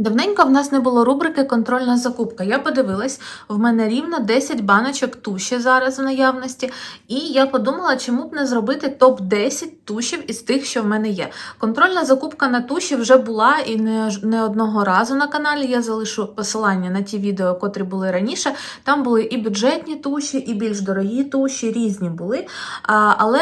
Давненько в нас не було рубрики Контрольна закупка. Я подивилась, в мене рівно 10 баночок туші зараз в наявності. І я подумала, чому б не зробити топ-10 тушів із тих, що в мене є. Контрольна закупка на туші вже була і не, не одного разу на каналі. Я залишу посилання на ті відео, котрі були раніше. Там були і бюджетні туші, і більш дорогі туші, різні були. А, але.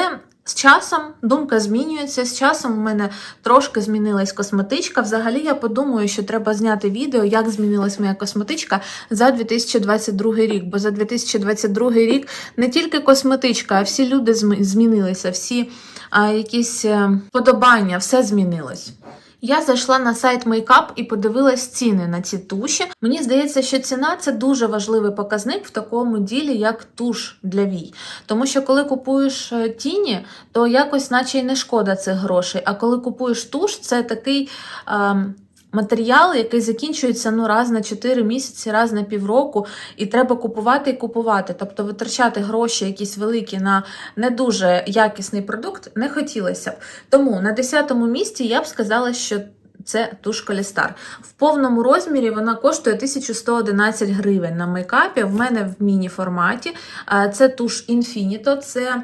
З часом думка змінюється. З часом у мене трошки змінилась косметичка. Взагалі, я подумаю, що треба зняти відео, як змінилась моя косметичка за 2022 рік. Бо за 2022 рік не тільки косметичка, а всі люди змінилися, всі а, якісь е, подобання, все змінилось. Я зайшла на сайт Makeup і подивилась ціни на ці туші. Мені здається, що ціна це дуже важливий показник в такому ділі, як туш для вій. Тому що коли купуєш е, тіні, то якось, наче й не шкода цих грошей. А коли купуєш туш, це такий. ем, Матеріал, який закінчується ну раз на 4 місяці, раз на півроку, і треба купувати і купувати. Тобто витрачати гроші якісь великі на не дуже якісний продукт не хотілося б. Тому на 10-му місці я б сказала, що це туш Колістар. В повному розмірі вона коштує 1111 гривень на мейкапі. В мене в міні-форматі. Це туш Infinito, це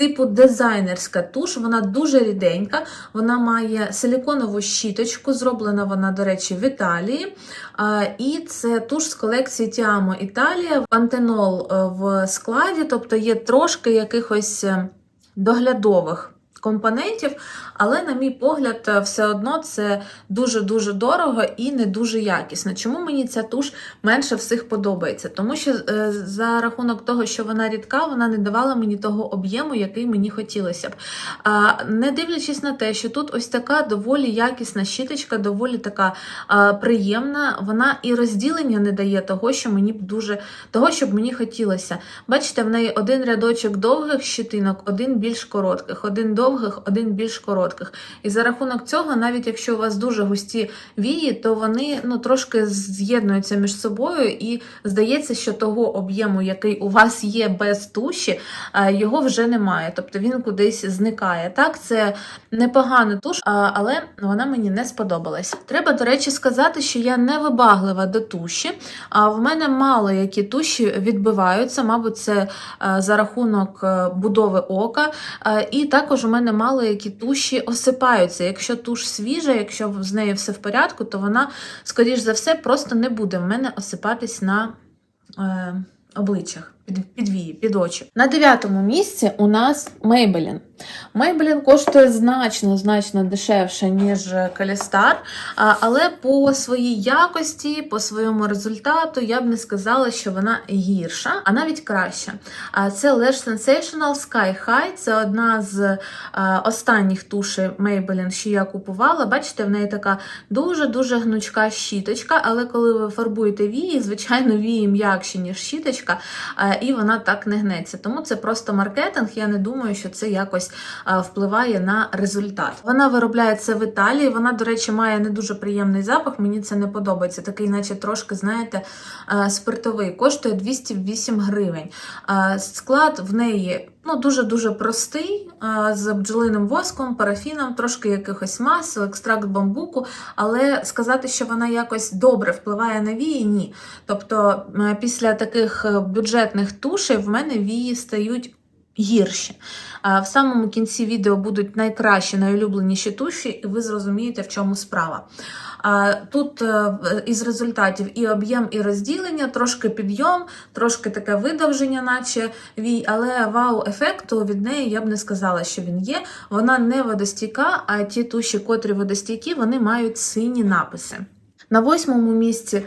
типу дизайнерська туш. Вона дуже ріденька. Вона має силіконову щіточку, зроблена вона, до речі, в Італії. І це туш з колекції Тіамо Італія. Пантенол е, в складі, тобто є трошки якихось е, доглядових компонентів, але, на мій погляд, е, все одно це дуже-дуже дорого і не дуже якісно. Чому мені ця туш менше всіх подобається? Тому що е, за рахунок того, що вона рідка, вона не давала мені того об'єму, який мені хотілося б. Не дивлячись на те, що тут ось така доволі якісна щіточка, доволі така приємна, вона і розділення не дає того, що мені б дуже того, щоб мені хотілося. Бачите, в неї один рядочок довгих щитинок, один більш коротких, один довгих, один більш коротких. І за рахунок цього, навіть якщо у вас дуже густі вії, то вони ну трошки з'єднуються між собою, і здається, що того об'єму, який у вас є без туші, е, його вже немає. Тобто він кудись зникає. Так, це непогана туш, але вона мені не сподобалась. Треба, до речі, сказати, що я не вибаглива до туші. А в мене мало які туші відбиваються, мабуть, це е, за рахунок е, будови ока. І також у мене мало які туші осипаються. Якщо туш свіжа, якщо з нею все в порядку, то вона, скоріш за все, просто не буде в мене осипатись на е, обличчях, під, під вії, під очі. На дев'ятому місці у нас Maybelline. Maybelline коштує значно, значно дешевше, ніж Калістар, але по своїй якості, по своєму результату, я б не сказала, що вона гірша, а навіть краща. Це Lash Sensational Sky High, це одна з останніх тушей Maybelline, що я купувала. Бачите, в неї така дуже-дуже гнучка щіточка, але коли ви фарбуєте вії, звичайно, вії м'якші, ніж щіточка, і вона так не гнеться. Тому це просто маркетинг. Я не думаю, що це якось впливає на результат. Вона виробляється в Італії. Вона, до речі, має не дуже приємний запах. Мені це не подобається. Такий, наче трошки, знаєте, спиртовий. Коштує 208 гривень. Склад в неї. Ну, дуже-дуже простий, з бджолиним воском, парафіном, трошки якихось масел, екстракт бамбуку, але сказати, що вона якось добре впливає на вії, ні. Тобто, е, після таких е, бюджетних тушей в мене вії стають гірші. В самому кінці відео будуть найкращі, найулюбленіші туші, і ви зрозумієте, в чому справа. Тут е, із результатів і об'єм, і розділення, трошки підйом, трошки таке видовження, наче вій, але вау-ефекту від неї я б не сказала, що він є. Вона не водостійка, а ті туші, котрі водостійкі, вони мають сині написи. На восьмому місці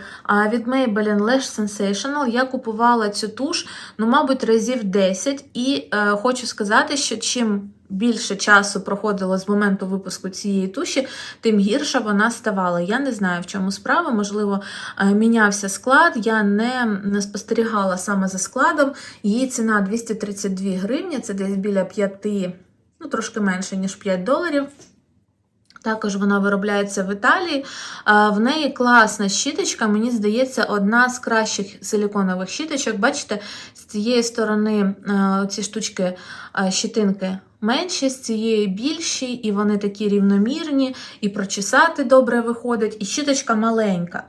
від Maybelline Lash Sensational я купувала цю туш, ну, мабуть, разів 10. І е, хочу сказати, що чим більше часу проходило з моменту випуску цієї туші, тим гірша вона ставала. Я не знаю, в чому справа. Можливо, е, мінявся склад. Я не, не спостерігала саме за складом. Її ціна 232 гривні, це десь біля 5, ну трошки менше, ніж 5 доларів. Також вона виробляється в Італії. В неї класна щіточка, мені здається, одна з кращих силіконових щіточок. Бачите, з цієї сторони ці штучки щитинки менші, з цієї більші, і вони такі рівномірні, і прочесати добре виходить, і щіточка маленька.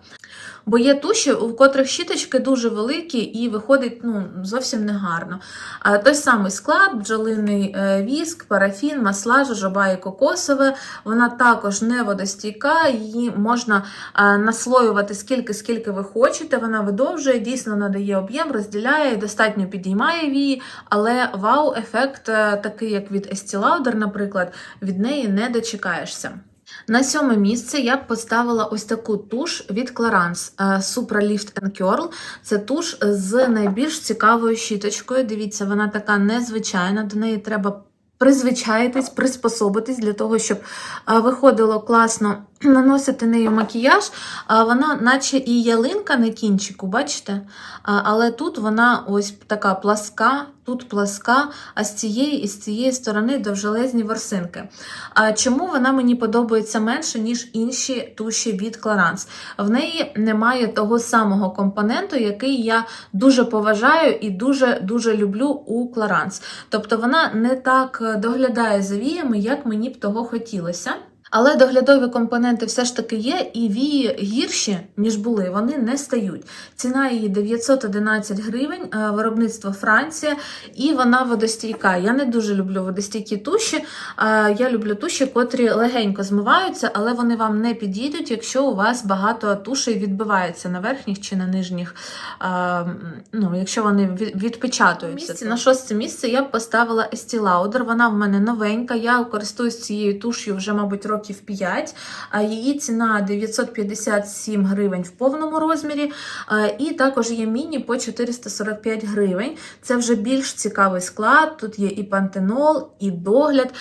Бо є туші, у котрих щіточки дуже великі і виходить ну, зовсім негарно. А той самий склад, бджолиний е, віск, парафін, масла, жожоба і кокосове, вона також не водостійка, її можна е, наслоювати скільки, скільки ви хочете. Вона видовжує, дійсно надає об'єм, розділяє, достатньо підіймає вії, але вау-ефект, е, такий як від Estee Lauder, наприклад, від неї не дочекаєшся. На сьоме місце я б поставила ось таку туш від Clarins е, Supra Lift and Curl. Це туш з найбільш цікавою щіточкою. Дивіться, вона така незвичайна, до неї треба призвичаїтись, приспособитись для того, щоб е, виходило класно наносити нею макіяж. Вона, наче і ялинка на кінчику, бачите? Але тут вона ось така пласка, тут пласка, а з цієї і з цієї сторони довжелезні ворсинки. А чому вона мені подобається менше, ніж інші туші від Clarins? В неї немає того самого компоненту, який я дуже поважаю і дуже дуже люблю у Clarins. Тобто вона не так доглядає за віями, як мені б того хотілося. Але доглядові компоненти все ж таки є, і вії гірші, ніж були, вони не стають. Ціна її 911 гривень, е, виробництво Франція, і вона водостійка. Я не дуже люблю водостійкі туші. е, Я люблю туші, котрі легенько змиваються, але вони вам не підійдуть, якщо у вас багато тушей відбивається на верхніх чи на нижніх, е, ну, якщо вони відпечатуються. Місці, на шосте місце я б поставила Estee Lauder. Вона в мене новенька. Я користуюсь цією туш'ю вже, мабуть, років 5, а її ціна 957 гривень в повному розмірі. І також є міні по 445 гривень. Це вже більш цікавий склад. Тут є і пантенол, і догляд,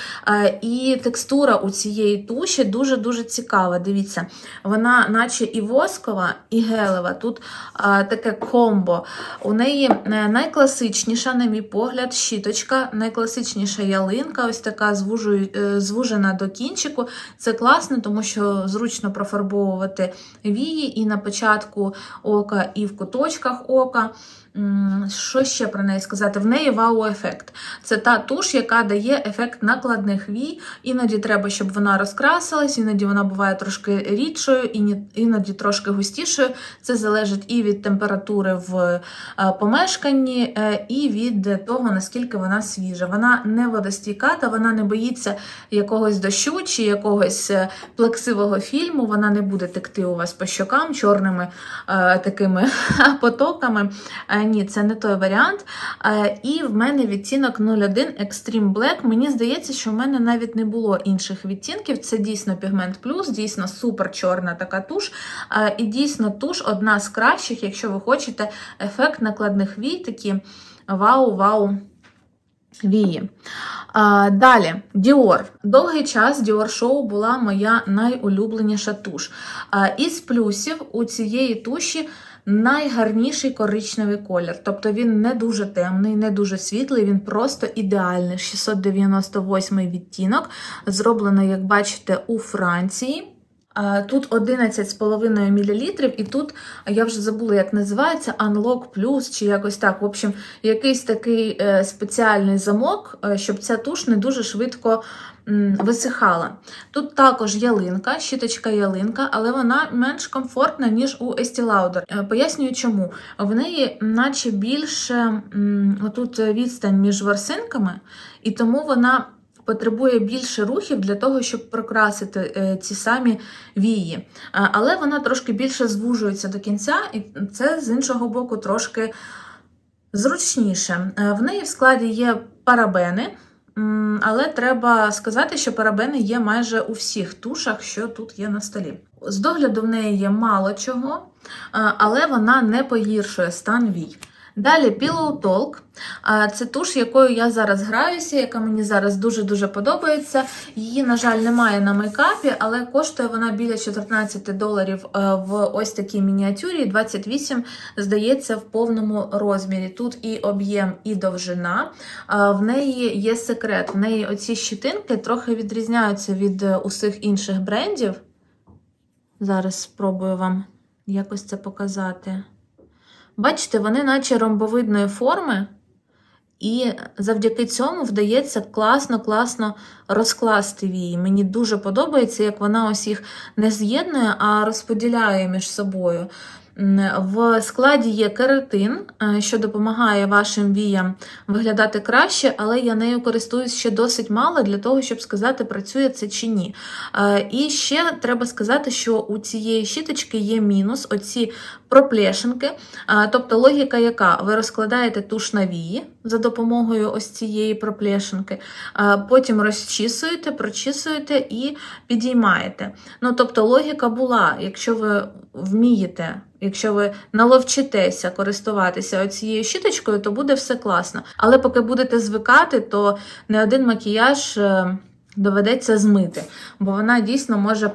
і текстура у цієї туші дуже-дуже цікава. Дивіться, вона, наче і воскова, і гелева. Тут таке комбо. У неї е, найкласичніша, на мій погляд, щіточка, найкласичніша ялинка, ось така е, звужена до кінчику. Це класно, тому що зручно профарбовувати вії і на початку ока, і в куточках ока. Що ще про неї сказати? В неї вау-ефект. Це та туш, яка дає ефект накладних вій. Іноді треба, щоб вона розкрасилась, іноді вона буває трошки рідшою, іноді трошки густішою. Це залежить і від температури в е, помешканні, е, і від того, наскільки вона свіжа. Вона не водостійка, та вона не боїться якогось дощу чи якогось е, плаксивого фільму. Вона не буде текти у вас по щокам чорними такими потоками. Ні, це не той варіант. Е, І в мене відтінок 01 Extreme Black. Мені здається, що в мене навіть не було інших відтінків. Це дійсно пігмент плюс, дійсно супер чорна така туш. Е, І дійсно туш одна з кращих, якщо ви хочете ефект накладних вій, такі вау-вау. Вії. А, далі, Dior. Довгий час Show була моя найулюбленіша туш. А, із плюсів у цієї туші найгарніший коричневий колір. Тобто він не дуже темний, не дуже світлий, він просто ідеальний. 698 відтінок. Зроблено, як бачите, у Франції. Тут 11,5 мл, і тут я вже забула, як називається Unlock Plus чи якось так. В общем, якийсь такий е, спеціальний замок, е, щоб ця туш не дуже швидко висихала. Тут також ялинка, щіточка ялинка, але вона менш комфортна, ніж у Estee Lauder. Е, Пояснюю чому. В неї, наче більше отут відстань між ворсинками, і тому вона потребує більше рухів для того, щоб прокрасити е, ці самі вії. А, Але вона трошки більше звужується до кінця, і це з іншого боку трошки зручніше. Е, В неї в складі є парабени. Але треба сказати, що парабени є майже у всіх тушах, що тут є на столі. З догляду в неї є мало чого, е, але вона не погіршує стан вій. Далі Pillow Talk. Це туш, якою я зараз граюся, яка мені зараз дуже-дуже подобається. Її, на жаль, немає на мейкапі, але коштує вона біля 14 доларів е, в ось такій мініатюрі. 28, здається, в повному розмірі. Тут і об'єм, і довжина. В неї є секрет. В неї оці щитинки трохи відрізняються від е, усіх інших брендів. Зараз спробую вам якось це показати. Бачите, вони наче ромбовидної форми, І завдяки цьому вдається класно-класно розкласти вії. Мені дуже подобається, як вона ось їх не з'єднує, а розподіляє між собою. В складі є кератин, е, що допомагає вашим віям виглядати краще, але я нею користуюсь ще досить мало для того, щоб сказати, працює це чи ні. Е, І ще треба сказати, що у цієї щіточки є мінус, оці проплешинки. Е, Тобто логіка яка? Ви розкладаєте туш на вії за допомогою ось цієї проплешинки, потім розчісуєте, прочісуєте і підіймаєте. Ну, тобто логіка була, якщо ви вмієте, якщо ви наловчитеся користуватися цією щіточкою, то буде все класно. Але поки будете звикати, то не один макіяж е, доведеться змити, бо вона дійсно може.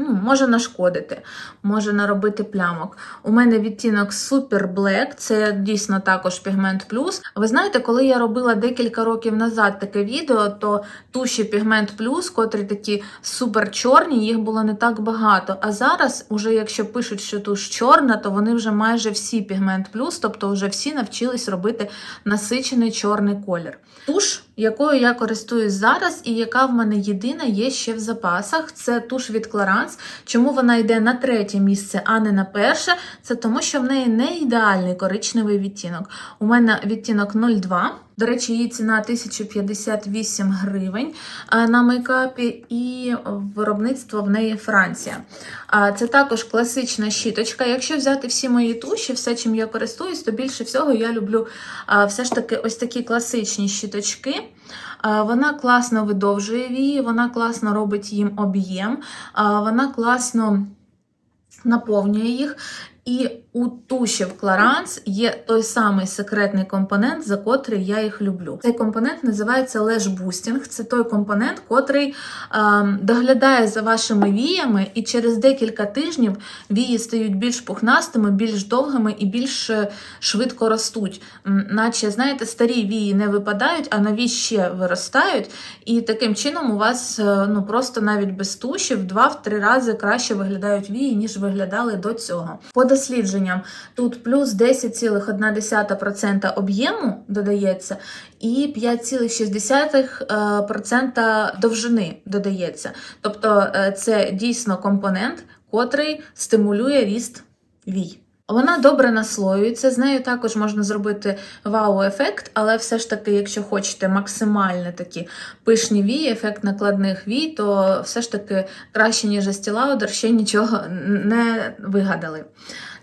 Ну, може нашкодити, може наробити плямок. У мене відтінок Super Black, це дійсно також пігмент плюс. Ви знаєте, коли я робила декілька років назад таке відео, то туші пігмент плюс, котрі такі супер чорні, їх було не так багато. А зараз, уже якщо пишуть, що туш чорна, то вони вже майже всі пігмент плюс, тобто вже всі навчились робити насичений чорний колір. Туш, якою я користуюсь зараз, і яка в мене єдина є ще в запасах, це туш від Clarins. Чому вона йде на третє місце, а не на перше? Це тому, що в неї не ідеальний коричневий відтінок. У мене відтінок 02. До речі, її ціна 1058 гривень на мейкапі, і виробництво в неї Франція. Це також класична щіточка. Якщо взяти всі мої туші, все, чим я користуюсь, то більше всього я люблю все ж таки ось такі класичні щіточки. А, Вона класно видовжує вії, вона класно робить їм об'єм, вона класно наповнює їх. І у тушів Clarins є той самий секретний компонент, за котрий я їх люблю. Цей компонент називається Boosting. Це той компонент, котрий е, доглядає за вашими віями, і через декілька тижнів вії стають більш пухнастими, більш довгими і більш е, швидко ростуть. Наче, знаєте, старі вії не випадають, а нові ще виростають. І таким чином у вас е, ну просто навіть без туші в 2-3 рази краще виглядають вії, ніж виглядали до цього. По дослідженням тут плюс 10,1% об'єму додається, і 5,6% довжини додається. Тобто е, це дійсно компонент, котрий стимулює ріст вій. Вона добре наслоюється, з нею також можна зробити вау-ефект, але все ж таки, якщо хочете максимально такі пишні вії, ефект накладних вій, то все ж таки краще, ніж Estee Lauder, ще нічого не вигадали.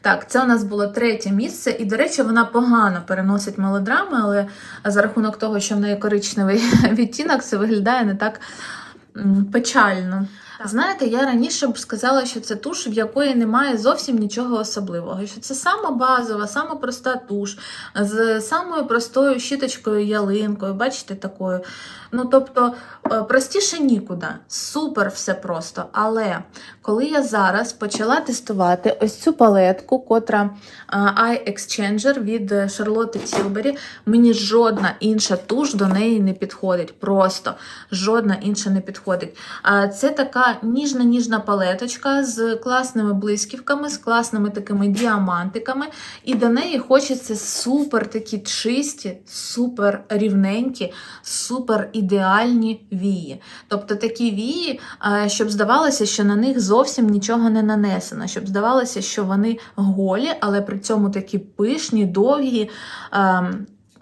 Так, це у нас було третє місце, і, до речі, вона погано переносить мелодрами, але за рахунок того, що в неї коричневий відтінок, це виглядає не так м, Знаєте, я раніше б сказала, що це туш, в якої немає зовсім нічого особливого. Що це сама базова, сама проста туш з самою простою щіточкою ялинкою, бачите, такою. Ну, тобто, е, простіше нікуди. Супер все просто. Але коли я зараз почала тестувати ось цю палетку, котра е, Eye Exchanger від Шарлотти Тілбері, мені жодна інша туш до неї не підходить. Просто жодна інша не підходить. А Це така ніжна-ніжна палеточка з класними блисківками, з класними такими діамантиками, і до неї хочеться супер такі чисті, супер рівненькі, супер ідеальні вії. Тобто такі вії, е, щоб здавалося, що на них зовсім нічого не нанесено, щоб здавалося, що вони голі, але при цьому такі пишні, довгі.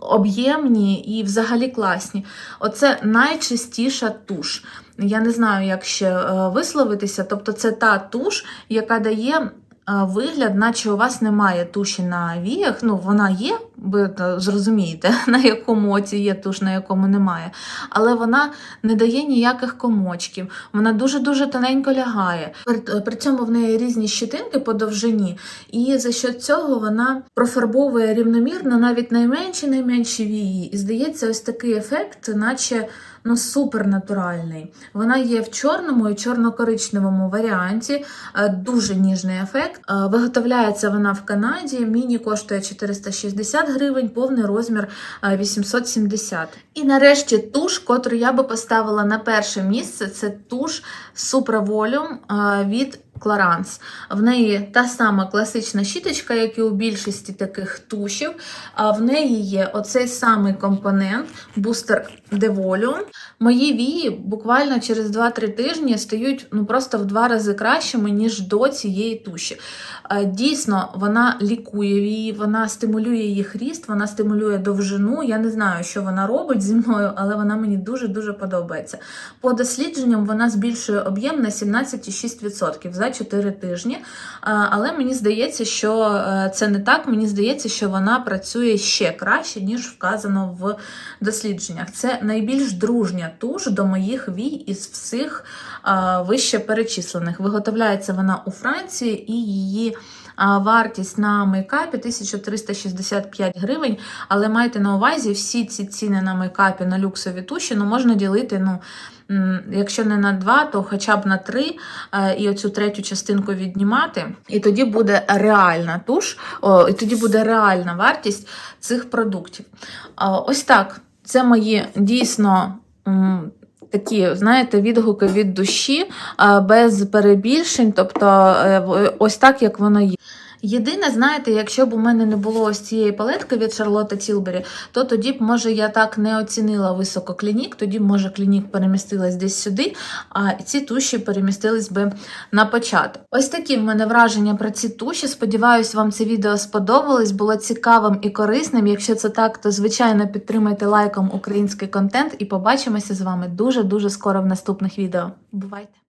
Об'ємні і взагалі класні. Оце найчистіша туш. Я не знаю, як ще е, висловитися. Тобто, це та туш, яка дає вигляд, наче у вас немає туші на віях. Ну, вона є, ви е, зрозумієте, на якому оці є туш, на якому немає. Але вона не дає ніяких комочків. Вона дуже-дуже тоненько лягає. При, при цьому в неї різні щитинки по довжині, і за що цього вона профарбовує рівномірно навіть найменші найменші вії. І здається, ось такий ефект, наче ну супер натуральний. Вона є в чорному і чорно-коричневому варіанті. Е, Дуже ніжний ефект. Е, Виготовляється вона в Канаді. Міні коштує 460 гривень, повний розмір е, 870. І нарешті туш, котру я би поставила на перше місце, це туш Supra е, від Clarins. В неї та сама класична щіточка, як і у більшості таких тушів. А в неї є оцей самий компонент бустер de Мої вії буквально через 2-3 тижні стають ну просто в два рази кращими, ніж до цієї туші. Дійсно, вона лікує вії, вона стимулює їх ріст, вона стимулює довжину. Я не знаю, що вона робить зі мною, але вона мені дуже-дуже подобається. По дослідженням вона збільшує об'єм на 17,6% за 4 тижні. Е, Але мені здається, що е, це не так. Мені здається, що вона працює ще краще, ніж вказано в дослідженнях. Це найбільш дружня туш до моїх вій із всіх вище перечислених. Виготовляється вона у Франції і її. Вартість на мейкапі 1365 гривень, але майте на увазі всі ці ціни на мейкапі на люксові туші ну, можна ділити, ну, якщо не на два, то хоча б на три, е, і оцю третю частинку віднімати, і тоді буде реальна туш, і тоді буде реальна вартість цих продуктів. Ось так. Це мої дійсно. Такі, знаєте, відгуки від душі без перебільшень, тобто е, ось так, як воно є. Єдине, знаєте, якщо б у мене не було ось цієї палетки від Шарлотти Тілбері, то тоді б, може, я так не оцінила високо клінік, тоді б, може, клінік перемістилась десь сюди, а ці туші перемістились би на початок. Ось такі в мене враження про ці туші. Сподіваюсь, вам це відео сподобалось, було цікавим і корисним. Якщо це так, то звичайно підтримайте лайком український контент і побачимося з вами дуже дуже скоро в наступних відео. Бувайте!